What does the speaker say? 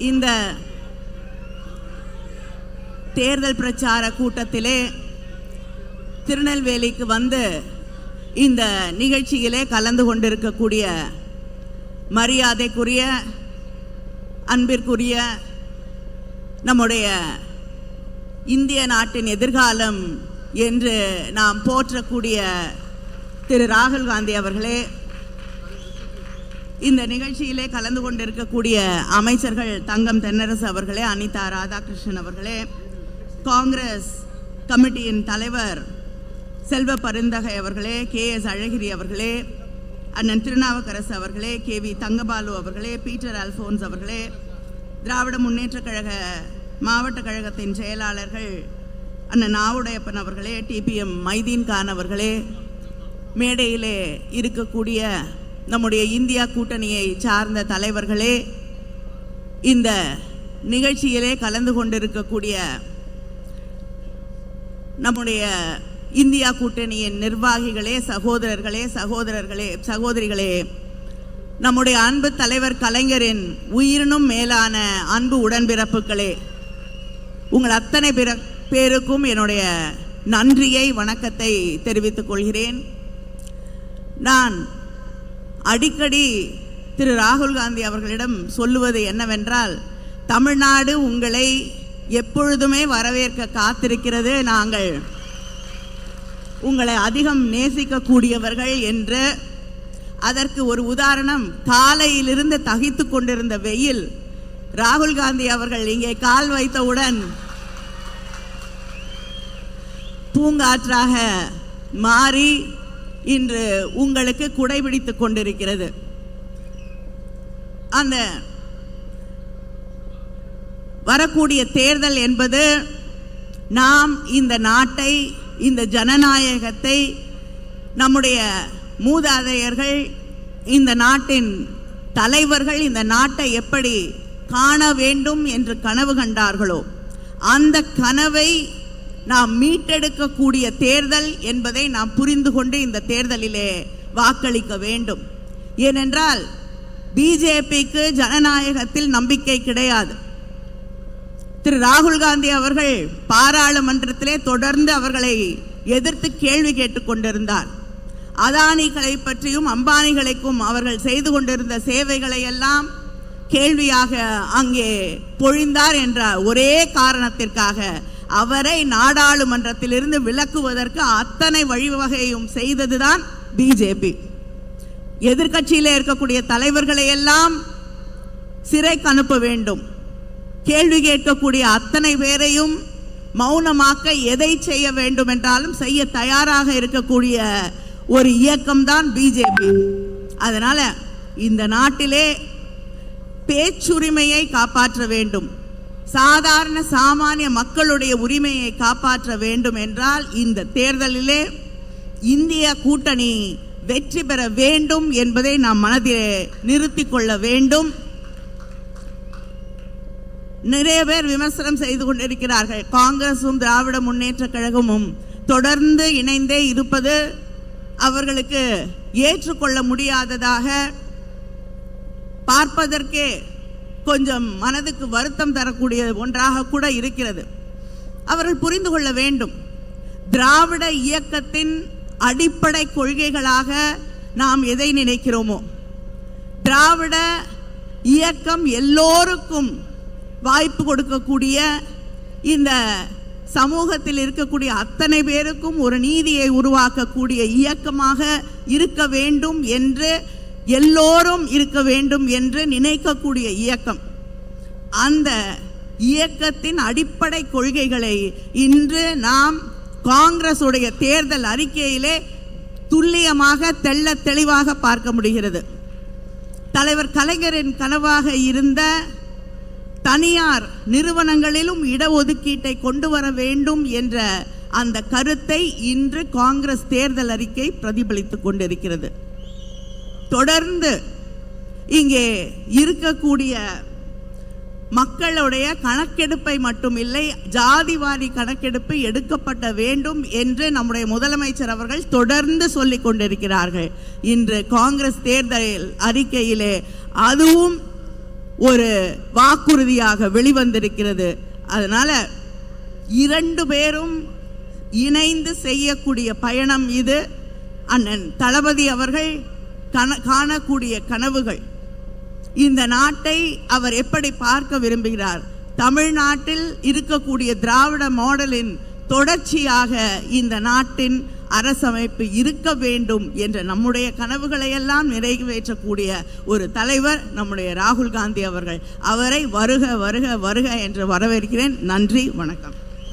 இந்த தேர்தல் பிரச்சார கூட்டத்திலே திருநெல்வேலிக்கு வந்து இந்த நிகழ்ச்சியிலே கலந்து கொண்டிருக்கக்கூடிய மரியாதைக்குரிய அன்பிற்குரிய நம்முடைய இந்திய நாட்டின் எதிர்காலம் என்று நாம் போற்றக்கூடிய திரு ராகுல் காந்தி அவர்களே இந்த நிகழ்ச்சியிலே கலந்து கொண்டிருக்கக்கூடிய அமைச்சர்கள் தங்கம் தென்னரசு அவர்களே அனிதா ராதாகிருஷ்ணன் அவர்களே காங்கிரஸ் கமிட்டியின் தலைவர் செல்வ பருந்தகை அவர்களே கே எஸ் அழகிரி அவர்களே அண்ணன் திருநாவுக்கரசு அவர்களே கே வி தங்கபாலு அவர்களே பீட்டர் அல்போன்ஸ் அவர்களே திராவிட முன்னேற்றக் கழக மாவட்ட கழகத்தின் செயலாளர்கள் அண்ணன் நாவுடையப்பன் அவர்களே டிபிஎம் மைதீன் கான் அவர்களே மேடையிலே இருக்கக்கூடிய நம்முடைய இந்தியா கூட்டணியை சார்ந்த தலைவர்களே இந்த நிகழ்ச்சியிலே கலந்து கொண்டிருக்கக்கூடிய நம்முடைய இந்தியா கூட்டணியின் நிர்வாகிகளே சகோதரர்களே சகோதரர்களே சகோதரிகளே நம்முடைய அன்பு தலைவர் கலைஞரின் உயிரினும் மேலான அன்பு உடன்பிறப்புகளே உங்கள் அத்தனை பிற பேருக்கும் என்னுடைய நன்றியை வணக்கத்தை தெரிவித்துக் கொள்கிறேன். நான் அடிக்கடி திரு ராகுல் காந்தி அவர்களிடம் சொல்லுவது என்னவென்றால் தமிழ்நாடு உங்களை எப்பொழுதுமே வரவேற்க காத்திருக்கிறது நாங்கள். உங்களை அதிகம் நேசிக்கக்கூடியவர்கள் என்று. அதற்கு ஒரு உதாரணம் காலையிலிருந்து தகித்து கொண்டிருந்த வெயில். ராகுல் காந்தி அவர்கள் இங்கே கால் வைத்தவுடன் பூங்காற்றாக மாறி இன்று உங்களுக்கு குடைபிடித்துக் கொண்டிருக்கிறது. அந்த வரக்கூடிய தேர்தல் என்பது நாம் இந்த நாட்டை இந்த ஜனநாயகத்தை நம்முடைய மூதாதையர்கள் இந்த நாட்டின் தலைவர்கள் இந்த நாட்டை எப்படி காண வேண்டும் என்று கனவு கண்டார்களோ அந்த கனவை நாம் மீட்டெடுக்கக்கூடிய தேர்தல் என்பதை நாம் புரிந்து கொண்டு இந்த தேர்தலிலே வாக்களிக்க வேண்டும். ஏனென்றால் பிஜேபிக்கு ஜனநாயகத்தில் நம்பிக்கை கிடையாது. திரு ராகுல் காந்தி அவர்கள் பாராளுமன்றத்திலே தொடர்ந்து அவர்களை எதிர்த்து கேள்வி கேட்டுக்கொண்டிருந்தார் அதானிகளை பற்றியும் அம்பானிகளுக்கும் அவர்கள் செய்து கொண்டிருந்த சேவைகளை எல்லாம் கேள்வியாக அங்கே பொழிந்தார் என்ற ஒரே காரணத்திற்காக அவரை நாடாளுமன்றத்திலிருந்து விலக்குவதற்கு அத்தனை வழிவகையும் செய்ததுதான் பிஜேபி எதிர்கட்சியில் இருக்கக்கூடிய தலைவர்களை எல்லாம் சிறைக்கு அனுப்ப வேண்டும். கேள்வி கேட்கக்கூடிய அத்தனை பேரையும் மௌனமாக்க எதை செய்ய வேண்டும் என்றாலும் செய்ய தயாராக இருக்கக்கூடிய ஒரு இயக்கம்தான் பிஜேபி அதனால் இந்த நாட்டிலே பேச்சுரிமையை காப்பாற்ற வேண்டும். சாதாரண சாமானிய மக்களுடைய உரிமையை காப்பாற்ற வேண்டும் என்றால் இந்த தேர்தலிலே இந்திய கூட்டணி வெற்றி பெற வேண்டும் என்பதை நாம் மனதிலே நிறுத்தி கொள்ள வேண்டும். நிறைய பேர் விமர்சனம் செய்து கொண்டிருக்கிறார்கள். காங்கிரசும் திராவிட முன்னேற்ற கழகமும் தொடர்ந்து இணைந்தே இருப்பது அவர்களுக்கு ஏற்றுக்கொள்ள முடியாததாக பார்ப்பதற்கே கொஞ்சம் மனதுக்கு வருத்தம் தரக்கூடிய ஒன்றாக கூட இருக்கிறது. அவர்கள் புரிந்து கொள்ள வேண்டும். திராவிட இயக்கத்தின் அடிப்படை கொள்கைகளாக நாம் எதை நினைக்கிறோமோ? திராவிட இயக்கம் எல்லோருக்கும் வாய்ப்பு கொடுக்கக்கூடிய இந்த சமூகத்தில் இருக்கக்கூடிய அத்தனை பேருக்கும் ஒரு நீதியை உருவாக்கக்கூடிய இயக்கமாக இருக்க வேண்டும் என்று எல்லோரும் இருக்க வேண்டும் என்று நினைக்கக்கூடிய இயக்கம். அந்த இயக்கத்தின் அடிப்படை கொள்கைகளை இன்று நாம் காங்கிரஸுடைய தேர்தல் அறிக்கையிலே துல்லியமாக தெள்ள தெளிவாக பார்க்க முடிகிறது. தலைவர் கலைஞரின் கனவாக இருந்த தனியார் நிறுவனங்களிலும் இடஒதுக்கீட்டை கொண்டு வர வேண்டும் என்ற அந்த கருத்தை இன்று காங்கிரஸ் தேர்தல் அறிக்கை பிரதிபலித்துக் கொண்டிருக்கிறது. தொடர்ந்து இங்கே இருக்கக்கூடிய மக்களுடைய கணக்கெடுப்பை மட்டும் இல்லை ஜாதிவாரி கணக்கெடுப்பு எடுக்கப்பட வேண்டும் என்று நம்முடைய முதலமைச்சர் அவர்கள் தொடர்ந்து சொல்லிக் கொண்டிருக்கிறார்கள். இன்று காங்கிரஸ் தேர்தல் அறிக்கையிலே அதுவும் ஒரு வாக்குறுதியாக வெளிவந்திருக்கிறது. அதனால இரண்டு பேரும் இணைந்து செய்யக்கூடிய பயணம் இது. அண்ணன் தளபதி அவர்கள் கன காணக்கூடிய கனவுகள். இந்த நாட்டை அவர் எப்படி பார்க்க விரும்புகிறார்? தமிழ்நாட்டில் இருக்கக்கூடிய திராவிட மாடலின் தொடர்ச்சியாக இந்த நாட்டின் அரசமைப்பு இருக்க வேண்டும் என்ற நம்முடைய கனவுகளை எல்லாம் நிறைவேற்றக்கூடிய ஒரு தலைவர் நம்முடைய ராகுல் காந்தி அவர்கள். அவரை வருக வருக வருக என்று வரவேற்கிறேன். நன்றி வணக்கம்.